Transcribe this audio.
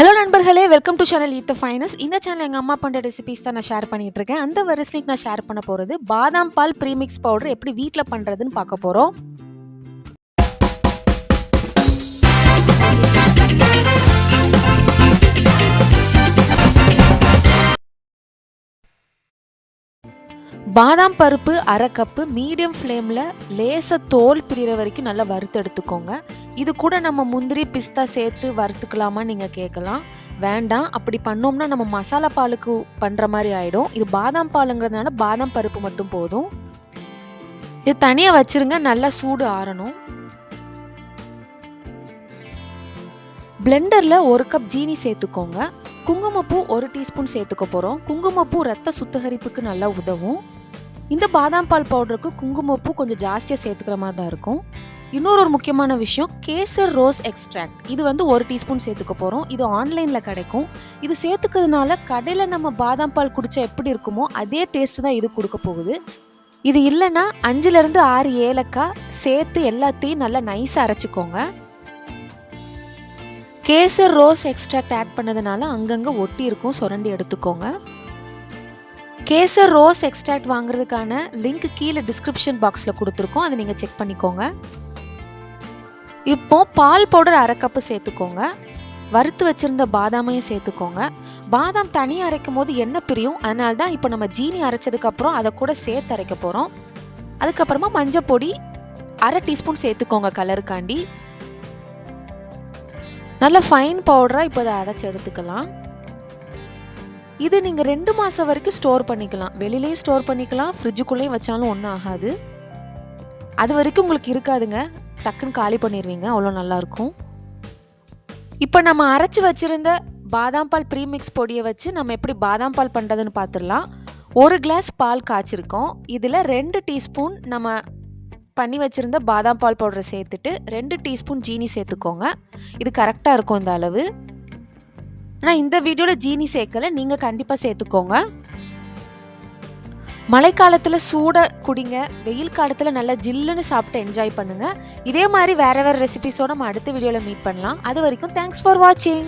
Hello நண்பர்களே. Welcome to channel eat the finest இந்த channel எங்கள் அம்மா பண்ணுற ரெசிபிஸ் தான் நான் ஷேர் பண்ணிட்டு இருக்கேன். அந்த வரிசைக்கு நான் ஷேர் பண்ண போகிறது பாதாம் பால் ப்ரீமிக்ஸ் பவுடர் எப்படி வீட்டில் பண்ணுறதுன்னு பார்க்க போகிறோம் பாதாம் பருப்பு அரை கப்பு மீடியம் ஃப்ளேமில் லேசை தோல் பிரிகிற வரைக்கும் நல்லா வறுத்து எடுத்துக்கோங்க. இது கூட நம்ம முந்திரி பிஸ்தா சேர்த்து வறுத்துக்கலாமா நீங்கள் கேட்கலாம் வேண்டாம். அப்படி பண்ணோம்னா நம்ம மசாலா பாலுக்கு பண்ணுற மாதிரி ஆகிடும் இது பாதாம் பாலுங்கிறதுனால பாதாம் பருப்பு மட்டும் போதும். இது தனியாக வச்சிருங்க. நல்லா சூடு ஆறணும். பிளெண்டரில் ஒரு கப் ஜீனி சேர்த்துக்கோங்க. குங்குமப்பூ ஒரு டீஸ்பூன் சேர்த்துக்க போகிறோம் குங்குமப்பூ ரத்த சுத்திகரிப்புக்கு நல்லா உதவும். இந்த பாதாம் பால் பவுடருக்கு குங்குமப்பூ கொஞ்சம் ஜாஸ்தியாக சேர்த்துக்கிற மாதிரி தான் இருக்கும். இன்னொரு ஒரு முக்கியமான விஷயம் கேசர் ரோஸ் எக்ஸ்ட்ராக்ட். இது வந்து ஒரு டீஸ்பூன் சேர்த்துக்க போகிறோம் இது ஆன்லைனில் கிடைக்கும். இது சேர்த்துக்கிறதுனால கடையில் நம்ம பாதாம் பால் குடித்தா எப்படி இருக்குமோ அதே டேஸ்ட் தான் இது கொடுக்க போகுது. இது இல்லைன்னா அஞ்சுலேருந்து ஆறு ஏலக்காய் சேர்த்து எல்லாத்தையும் நல்லா நைஸாக அரைச்சிக்கோங்க. கேசர் ரோஸ் எக்ஸ்ட்ராக்ட் ஆட் பண்ணதுனால அங்கங்கே ஒட்டி இருக்கும். சுரண்டி எடுத்துக்கோங்க. கேசர் ரோஸ் எக்ஸ்ட்ராக்ட் வாங்குறதுக்கான லிங்க் கீழே டிஸ்கிரிப்ஷன் பாக்ஸில் கொடுத்துருக்கோம். அதை நீங்கள் செக் பண்ணிக்கோங்க. இப்போ பால் பவுடர் அரை கப்பு சேர்த்துக்கோங்க. வறுத்து வச்சிருந்த பாதாமையும் சேர்த்துக்கோங்க. பாதாம் தனியாக அரைக்கும் போது என்ன பிரியும்? அதனால தான் இப்போ நம்ம ஜீனி அரைச்சதுக்கப்புறம் அதை கூட சேர்த்து அரைக்க போகிறோம் அதுக்கப்புறமா மஞ்சள் பொடி அரை டீஸ்பூன் சேர்த்துக்கோங்க கலருக்காண்டி. நல்ல ஃபைன் பவுடராக இப்போ அதை அரைச்சி எடுத்துக்கலாம். இது நீங்கள் ரெண்டு மாதம் வரைக்கும் ஸ்டோர் பண்ணிக்கலாம். வெளியிலையும் ஸ்டோர் பண்ணிக்கலாம். ஃப்ரிட்ஜுக்குள்ளேயும் வச்சாலும் ஒன்றும் ஆகாது. அது வரைக்கும் உங்களுக்கு இருக்காதுங்க. டக்குன்னு காலி பண்ணிடுவீங்க அவ்வளோ நல்லாயிருக்கும். இப்போ நம்ம அரைச்சி வச்சுருந்த பாதாம் பால் ப்ரீமிக்ஸ் பொடியை வச்சு நம்ம எப்படி பாதாம் பால் பண்ணுறதுன்னு பார்த்துடலாம் ஒரு கிளாஸ் பால் காய்ச்சிருக்கோம். இதில் ரெண்டு டீஸ்பூன் நம்ம பண்ணி வச்சுருந்த பாதாம் பால் பவுடரை சேர்த்துட்டு ரெண்டு டீஸ்பூன் ஜீனி சேர்த்துக்கோங்க. இது கரெக்டாக இருக்கும் இந்த அளவு. ஆனால் இந்த வீடியோவில் ஜீனி சேர்க்கலை நீங்கள் கண்டிப்பாக சேர்த்துக்கோங்க. மழைக்காலத்தில் சூட குடிங்க வெயில் காலத்தில் நல்லா ஜில்லுன்னு சாப்பிட்டு என்ஜாய் பண்ணுங்கள் இதே மாதிரி வேறு வேறு ரெசிபிஸோடு நம்ம அடுத்த வீடியோவில் மீட் பண்ணலாம். அது வரைக்கும் தேங்க்ஸ் ஃபார் வாட்சிங்